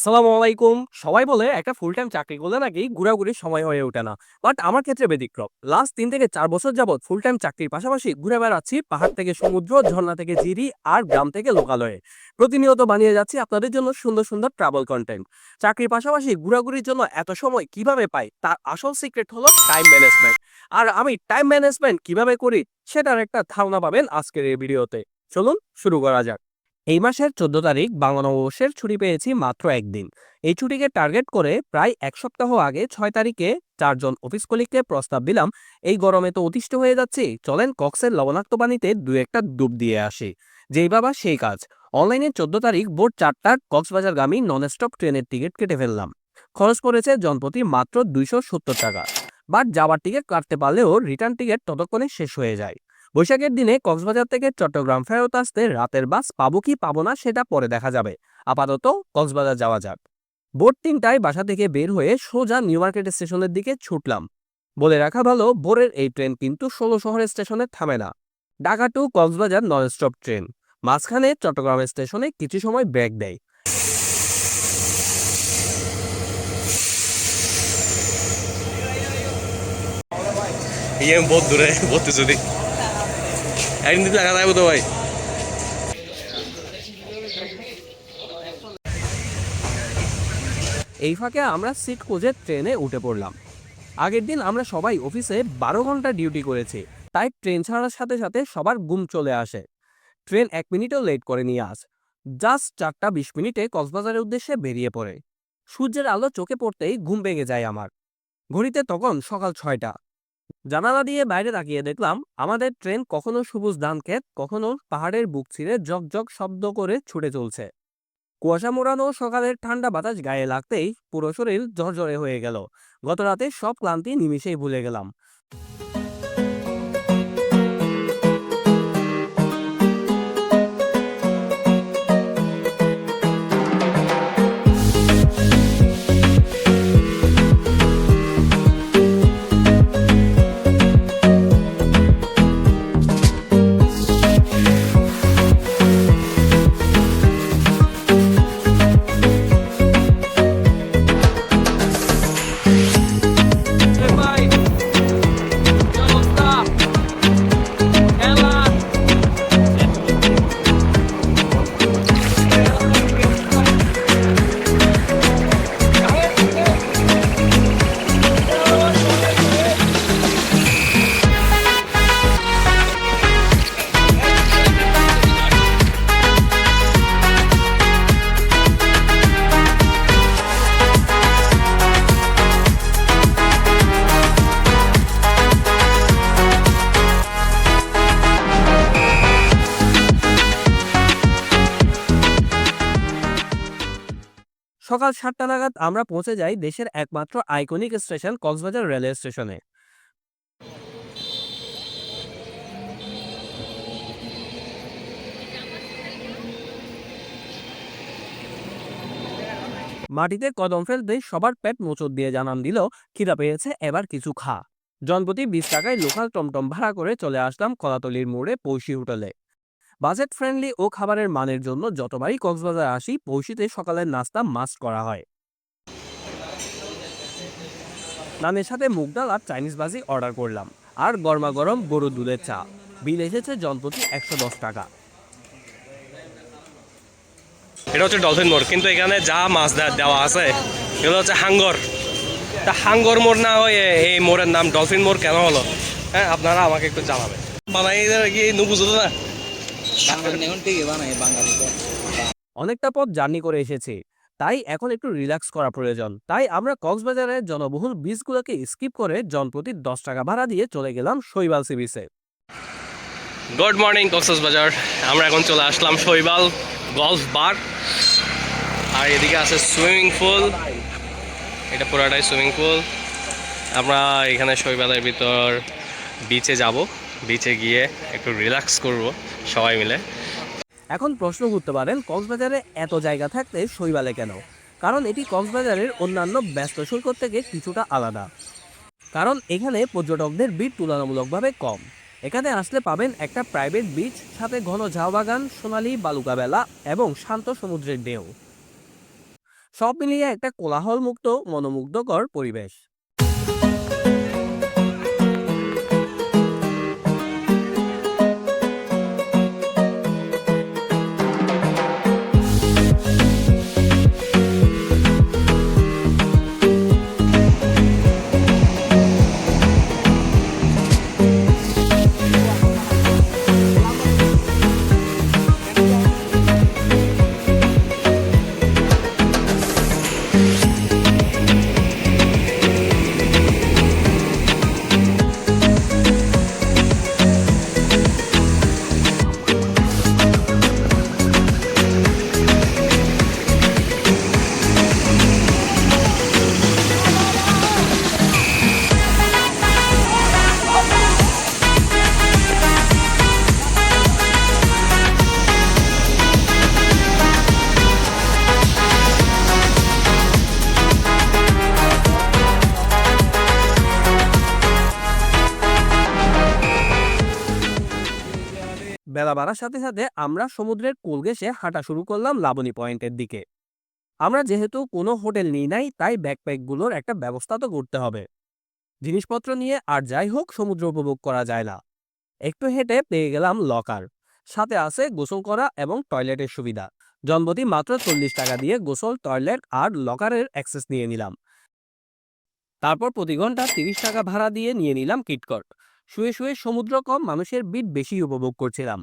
আসসালামু আলাইকুম সবাই বলে একটা ফুল টাইম চাকরি করলে নাকি ঘোরাঘুরির সময় হয়ে ওঠে না। বাট আমার ক্ষেত্রে ব্যতিক্রম। লাস্ট তিন থেকে চার বছর যাবৎ ফুল টাইম চাকরির পাশাপাশি ঘুরে বেড়াচ্ছি পাহাড় থেকে সমুদ্র, ঝর্ণা থেকে জিরি আর গ্রাম থেকে লোকালয়ে। প্রতিনিয়ত বানিয়ে যাচ্ছি আপনাদের জন্য সুন্দর সুন্দর ট্রাভেল কন্টেন্ট চাকরির পাশাপাশি ঘোরাঘুরির জন্য এত সময় কীভাবে পাই তার আসল সিক্রেট হলো টাইম ম্যানেজমেন্ট আর আমি টাইম ম্যানেজমেন্ট কীভাবে করি সেটার একটা ধারণা পাবেন আজকের এই ভিডিওতে। চলুন শুরু করা যাক। এই মাসের চোদ্দ তারিখ বাংলা নববর্ষের ছুটি পেয়েছি মাত্র একদিন। এই ছুটিকে টার্গেট করে প্রায় এক সপ্তাহ আগে ছয় তারিখে চারজন অফিস কলিগকে প্রস্তাব দিলাম, এই গরমে তো অতিষ্ঠ হয়ে যাচ্ছি, চলেন কক্সের লবণাক্ত পানিতে দু একটা ডুব দিয়ে আসি। যেই বাবা সেই কাজ। অনলাইনে চোদ্দ তারিখ ভোর চারটার কক্সবাজারগামী নন স্টপ ট্রেনের টিকিট কেটে ফেললাম। খরচ পড়েছে জনপ্রতি মাত্র দুইশো সত্তর টাকা। বাট যাওয়ার টিকিট কাটতে পারলেও রিটার্ন টিকিট ততক্ষণে শেষ হয়ে যায়। বৈশাখের দিনে কক্সবাজার থেকে চট্টগ্রাম ফেরত আসতে রাতের বাস পাবো কি পাবো না সেটা পরে দেখা যাবে। আপাতত কক্সবাজার যাওয়া যাক। ভোর তিনটায় বাসা থেকে বের হয়ে সোজা নিউ মার্কেট স্টেশনের দিকে ছুটলাম। বলে রাখা ভালো, ভোরের এই ট্রেন কিন্তু ষোলো শহরের স্টেশনে থামে না। Dhaka to Cox's Bazar non stop train. মাঝখানে চট্টগ্রাম স্টেশনে কিছু সময় ব্রেক দেয়। বহুত দূরে ভর্তি যদি। একদিন থাকব তো ভাই। এই ফাঁকে আমরা সিট খুঁজে ট্রেনে উঠে পড়লাম। আগের দিন আমরা সবাই অফিসে বারো ঘণ্টা ডিউটি করেছি, তাই ট্রেন ছাড়ার সাথে সাথে সবার ঘুম চলে আসে। ট্রেন এক মিনিটও লেট করে নিয়ে আজ জাস্ট চারটা বিশ মিনিটে কক্সবাজারের উদ্দেশ্যে বেরিয়ে পড়ে। সূর্যের আলো চোখে পড়তেই ঘুম ভেঙে যায় আমার। ঘড়িতে তখন সকাল ছয়টা জানালা দিয়ে বাইরে তাকিয়ে দেখলাম, আমাদের ট্রেন কখনো সবুজ ধান ক্ষেত, কখনো পাহাড়ের বুক ছিঁড়ে জগ শব্দ করে ছুটে চলছে। কুয়াশা মোড়ানো সকালের ঠান্ডা বাতাস গায়ে লাগতেই পুরো শরীর ঝরঝরে হয়ে গেল। গত রাতে সব ক্লান্তি নিমিশেই ভুলে গেলাম। সকাল সাতটা নাগাদ আমরা পৌঁছে যাই দেশের একমাত্র আইকনিক স্টেশন কক্সবাজার রেলওয়ে স্টেশনে। মাটিতে কদম ফেলতে সবার পেট মোচড় দিয়ে জানান দিল, খিদা পেয়েছে, এবার কিছু খা। জনপ্রতি বিশ টাকায় লোকাল টমটম ভাড়া করে চলে আসলাম কলাতলির মোড়ে পৌষি হোটেলে। বাজেট ফ্রেন্ডলি ও খাবারের মানের জন্য যতবারই কক্সবাজার আসি পৌষিতে সকালের নাস্তা মাস্ট করা হয়। নানের সাথে মুগ ডাল আর চাইনিজ বাজি অর্ডার করলাম। আর গরমা গরম গরুর দুধের চা। বিল এসেছে জনপ্রতি একশো দশ টাকা। এটা হচ্ছে ডলফিন মোড়। কিন্তু এখানে যা মাছ দেওয়া আছে এগুলো হচ্ছে হাঙ্গর। তা হাঙ্গর মোড় না হয়ে এই মোড়ের নাম ডলফিন মোড় কেন হলো? হ্যাঁ আপনারা আমাকে একটু জানাবেন। বানাই কি? নু না অনেকটা পথ জার্নি করে এসেছি। তাই এখন একটু রিল্যাক্স করা প্রয়োজন। তাই আমরা কক্সবাজারের জনবহুল বিচগুলোকে স্কিপ করে জনপ্রতি দশ টাকা ভাড়া দিয়ে চলে গেলাম শৈবাল সি বিচে গুড মর্নিং কক্সবাজার। আমরা এখন চলে আসলাম শৈবাল গলফ বার। আর এদিকে আছে সুইমিং পুল। এটা পুরাটাই সুইমিং পুল। আমরা এখানে শৈবালের ভিতর বিচে যাব। বিচে গিয়ে একটু রিল্যাক্স করব, সবাই মিলে। এখন প্রশ্ন করতে পারেন, কক্সবাজারে এত জায়গা থাকতে শৈবালে কেন? কারণ এটি কক্সবাজারের অন্যান্য ব্যস্ত সৈকত থেকে কিছুটা আলাদা। কারণ এখানে পর্যটকদের ভিড় তুলনামূলকভাবে কম। এখানে আসলে পাবেন একটা প্রাইভেট বিচ সাথে ঘন ঝাউ বাগান সোনালি বালুকা বেলা এবং শান্ত সমুদ্রের ঢেউ। সব মিলিয়ে একটা কোলাহলমুক্ত, মনোমুগ্ধকর পরিবেশ। বেলা বাড়ার সাথে সাথে আমরা সমুদ্রের কোল ঘেঁষে হাঁটা শুরু করলাম লাবণী পয়েন্টের দিকে। আমরা যেহেতু কোনো হোটেল নিই নাই, তাই ব্যাকপ্যাকগুলোর একটা ব্যবস্থা তো করতে হবে। জিনিসপত্র নিয়ে আর যাই হোক, সমুদ্র উপভোগ করা যায় না। একটু হেঁটে পেয়ে গেলাম লকার। সাথে আছে গোসল করা এবং টয়লেটের সুবিধা। জনপ্রতি মাত্র চল্লিশ টাকা দিয়ে গোসল, টয়লেট আর লকারের অ্যাক্সেস নিয়ে নিলাম। তারপর প্রতি ঘণ্টা তিরিশ টাকা ভাড়া দিয়ে নিয়ে নিলাম কিটকট। শুয়ে শুয়ে সমুদ্র কম মানুষের বিট বেশি উপভোগ করছিলাম।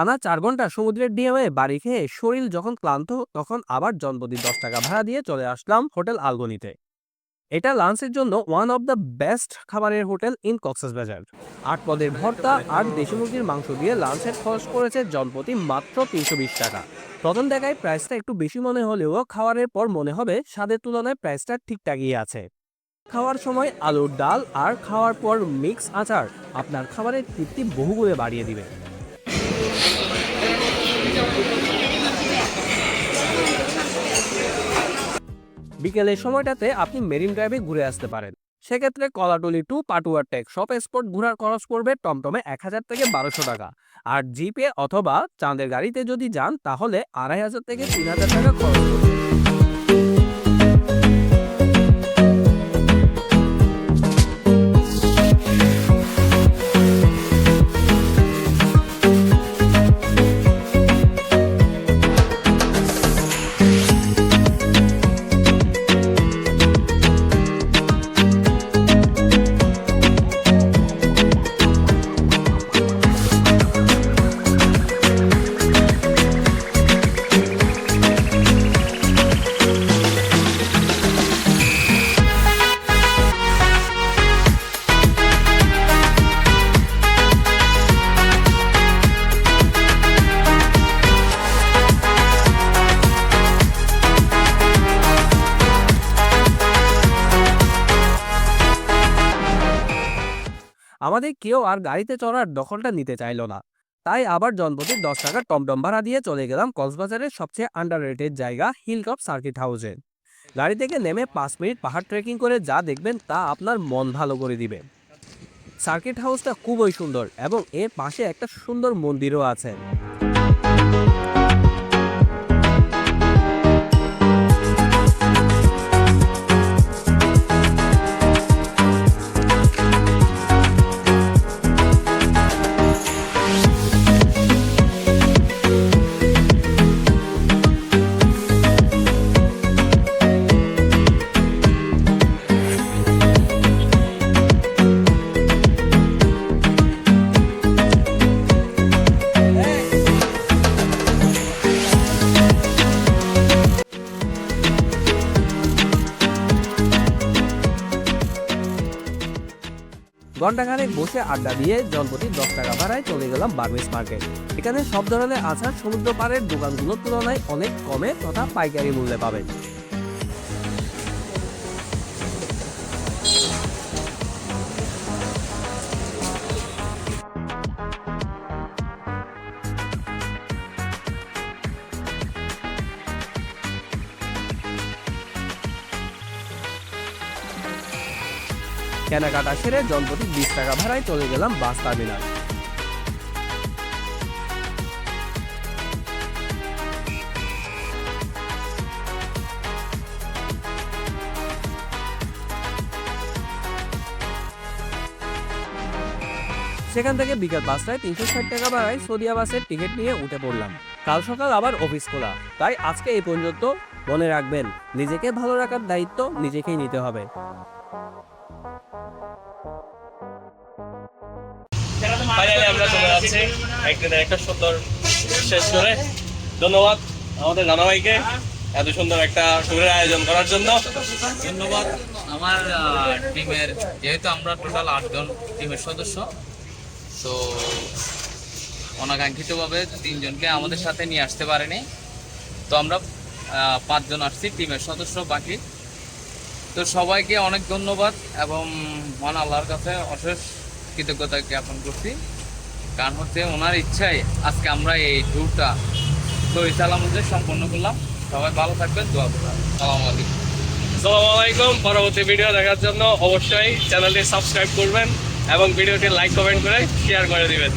টানা চার ঘণ্টা সমুদ্রের ডিএমে বাড়ি খেয়ে শরীর যখন ক্লান্ত, তখন আবার জনপ্রতি দশ টাকা ভাড়া দিয়ে চলে আসলাম হোটেল আলগনিতে। এটা লাঞ্চের জন্য ওয়ান অফ দ্য বেস্ট খাবারের হোটেল ইন কক্সবাজার। আট পদের ভর্তা আর দেশি মুরগির মাংস দিয়ে লাঞ্চের খরচ করেছে জনপতি মাত্র তিনশো বিশ টাকা। প্রথম দেখায় প্রাইসটা একটু বেশি মনে হলেও খাওয়ারের পর মনে হবে স্বাদের তুলনায় প্রাইসটা ঠিকঠাকই আছে। খাওয়ার সময় আলুর ডাল আর খাওয়ার পর মিক্স আচার, আপনার খাবারের তৃপ্তি বহুগুণে বাড়িয়ে দিবে। বিকেলের সময়টাতে আপনি মেরিন ড্রাইভে ঘুরে আসতে পারেন। সেক্ষেত্রে কলাটলি টু, পাটুয়ার টেক সব স্পট ঘোরার খরচ পড়বে টমটমে এক হাজার থেকে বারোশো টাকা। আর জিপে অথবা চাঁদের গাড়িতে যদি যান, তাহলে আড়াই হাজার থেকে তিন হাজার টাকা খরচ পড়বে। আমাদের কেউ আর গাড়িতে চড়ার দখলটা নিতে চাইলো না। তাই আবার জনপ্রতি দশ টাকার টমটম ভাড়া দিয়ে চলে গেলাম কক্সবাজারের সবচেয়ে আন্ডার রেটেড জায়গা হিলটপ সার্কিট হাউসে। গাড়ি থেকে নেমে পাঁচ মিনিট পাহাড় ট্রেকিং করে যা দেখবেন তা আপনার মন ভালো করে দিবে। সার্কিট হাউসটা খুবই সুন্দর এবং এর পাশে একটা সুন্দর মন্দিরও আছে। ঘন্টাখানেক বসে আড্ডা দিয়ে জলপতি দশ টাকা ভাড়ায় চলে গেলাম বার্মিস মার্কেট। এখানে সব ধরনের আচার সমুদ্র পাড়ের দোকানগুলোর তুলনায় অনেক কমে তথা পাইকারি মূল্যে পাবেন। কেনাকাটা সেরে জনপ্রতি বিশ টাকা ভাড়ায় চলে গেলাম বাস টার্মিনাল। সেখান থেকে বিকেল পাঁচটায় তিনশো ষাট টাকা ভাড়ায় সদিয়া বাসের টিকিট নিয়ে উঠে পড়লাম। কাল সকাল আবার অফিস খোলা। তাই আজকে এই পর্যন্ত মনে রাখবেন, নিজেকে ভালো রাখার দায়িত্ব নিজেকেই নিতে হবে। যাচ্ছি একদিনের একটা সুন্দর শেষ করে। ধন্যবাদ আমাদের নানা ভাইকে এত সুন্দর একটা ট্যুরের আয়োজন করার জন্য। ধন্যবাদ আমার টিমের যেহেতু আমরা টোটাল আটজন টিমের সদস্য, তো অনাকাঙ্ক্ষিতভাবে তিনজনকে আমাদের সাথে নিয়ে আসতে পারেনি। তো আমরা পাঁচজন আসছি টিমের সদস্য বাকি। তো সবাইকে অনেক ধন্যবাদ এবং মহান আল্লাহর কাছে অশেষ কৃতজ্ঞতা জ্ঞাপন করছি। কারণ হচ্ছে ওনার ইচ্ছায় আজকে আমরা এই ট্যুরটা সহি সালামতে সম্পন্ন করলাম। সবাই ভালো থাকবেন, দোয়া করলাম সালাম আলাইকুম। সালাম আলাইকুম। পরবর্তী ভিডিও দেখার জন্য অবশ্যই চ্যানেলটি সাবস্ক্রাইব করবেন এবং ভিডিওটি লাইক কমেন্ট করে শেয়ার করে দিবেন।